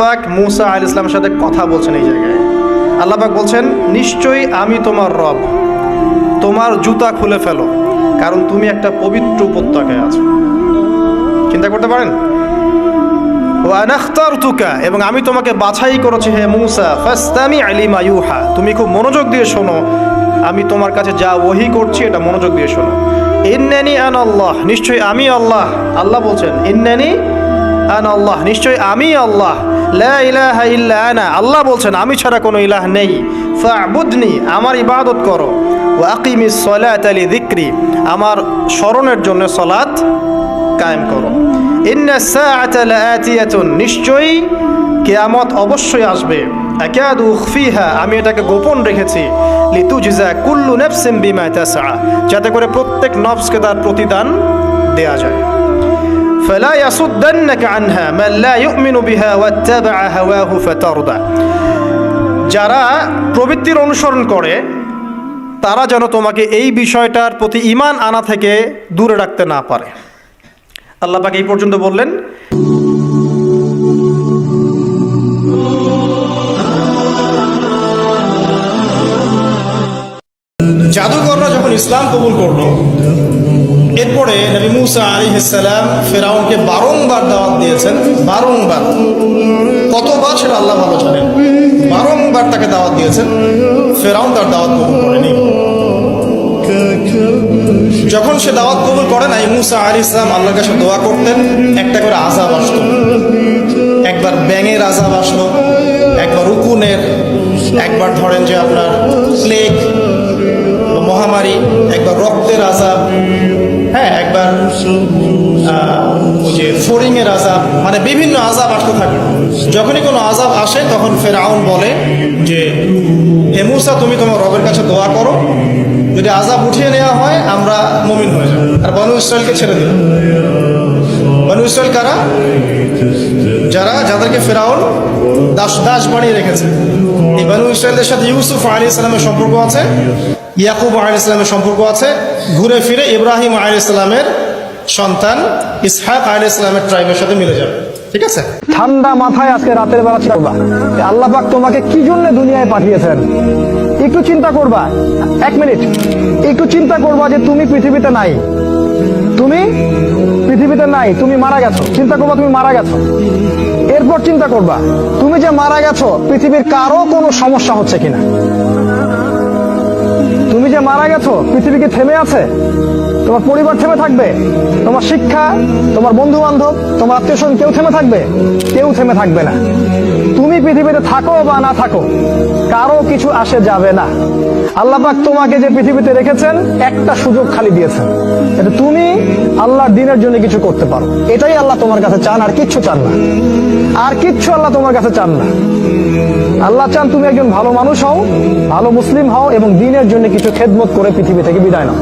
পাক মুসা আল ইসলামের সাথে কথা বলছেন এই জায়গায়। আল্লাহ পাক বলছেন, নিশ্চয়ই আমি তোমার রব। তোমার জুতা খুলে ফেলো, কারণ তুমি একটা পবিত্র উপত্যকায় আছো। চিন্তা করতে পারেন? এবং আমি তোমাকে বাছাই করেছি হে মুসা, ফাস্তামি আলিমা ইউহা তুমি খুব মনোযোগ দিয়ে শোনো। আমি তোমার কাছে যা ওহি করছি, এটা মনোযোগ দিয়ে শোনো। ইন্নানি আন আল্লাহ নিশ্চয়ই আমি আল্লাহ আল্লাহ বলছেন, ইন্নানি আন আল্লাহ নিশ্চয়ই আমি আল্লাহ আল্লাহ বলছেন, আমি ছাড়া কোনো ইলাহ নেই। ফাবুদনি, আমার ইবাদত করো। ও আকিমিস সলাত আলি দিক্রি আমার স্মরণের জন্য সলাত কায়েম করো। নিশ্চয়ই কিয়ামত অবশ্যই আসবে। আমি এটাকে গোপন রেখেছি। লিতুজজা কুল্লু নাফসিন বিমা তাসআ, যাতে করে প্রত্যেক নফসকে তার প্রতিদান দেয়া যায়। فلا يصدنك عنها من لا يؤمن بها واتبع هواه فتردى যারা প্রবৃত্তির অনুসরণ করে তারা যেন তোমাকে এই বিষয়টার প্রতি ইমান আনা থেকে দূরে রাখতে না পারে আল্লাহ পাক এই পর্যন্ত বললেন জাদুকররা যখন ইসলাম কবুল করলো এরপরে নবী মুসা আলী ইসালাম ফেরাউনকে বারংবার দাওয়াত দিয়েছেন, বারংবার। কতবার সেটা আল্লাহ ভালো জানেন। বারংবার তাকে দাওয়াত দিয়েছেন, ফেরাউন তার দাওয়াত কবুল করেনি। যখন সে দাওয়াত কবুল করে নাই, মুসা আলী ইসলাম আল্লাহর কাছে দোয়া করতেন, একটা করে আজাব আসতো। একবার ব্যাঙের আজাব আসলো, একবার উকুনের, একবার ধরেন যে আপনার প্লেগ মহামারী একবার রক্তের আজাব হ্যাঁ একবার যে ফড়িংয়ের আজাব মানে বিভিন্ন আজাব আসতে থাকে। যখনই কোনো আজাব আসে, তখন ফের ফেরাউন বলে যে, হে মুসা, তুমি তোমার রবের কাছে দোয়া করো। যদি আজাব উঠিয়ে নেওয়া হয়, আমরা মমিন হয়ে যাব। আর বনু ইসরায়েলকে ছেড়ে দিল। বনু ইসরায়েল কারা? যারা যাদেরকে ফেরাউন দাস দাস বানিয়ে রেখেছে। এই বানু ইসরায়েলদের সাথে ইউসুফ আলী ইসলামের সম্পর্ক আছে, ইয়াকুব আলী ইসলামের সম্পর্ক আছে, ঘুরে ফিরে ইব্রাহিম আলী ইসলামের সন্তান ইসহাক আলী ইসলামের ট্রাইবের সাথে মিলে যাবে। ঠিক আছে? ঠান্ডা মাথায় আজকে রাতের বেলা করবা আল্লাহ পাক তোমাকে কি জন্য দুনিয়ায় পাঠিয়েছেন? একটু চিন্তা করবা। এক মিনিট। একটু চিন্তা করবা যে তুমি পৃথিবীতে নাই। তুমি পৃথিবীতে নাই, তুমি মারা গেছো। চিন্তা করবা তুমি মারা গেছো। এরপর চিন্তা করবা, তুমি যে মারা গেছো, পৃথিবীর কারও কোনো সমস্যা হচ্ছে কিনা? যে মারা গেছো, পৃথিবী কি থেমে আছে? তোমার পরিবার থেমে থাকবে, তোমার শিক্ষা, তোমার বন্ধু বান্ধব তোমার আত্মীয় স্বজন কেউ থেমে থাকবে? কেউ থেমে থাকবে না। তুমি পৃথিবীতে থাকো বা না থাকো, কারও কিছু আসে যাবে না। আল্লাহ পাক তোমাকে যে পৃথিবীতে রেখেছেন, একটা সুযোগ খালি দিয়েছেন এটা তুমি আল্লাহর দিনের জন্য কিছু করতে পারো। এটাই আল্লাহ তোমার কাছে চান, আর কিচ্ছু চান না। আর কিচ্ছু আল্লাহ তোমার কাছে চান না। আল্লাহ চান তুমি একজন ভালো মানুষ হও, ভালো মুসলিম হও এবং দিনের জন্য কিছু খেদমত করে পৃথিবী থেকে বিদায় নাও।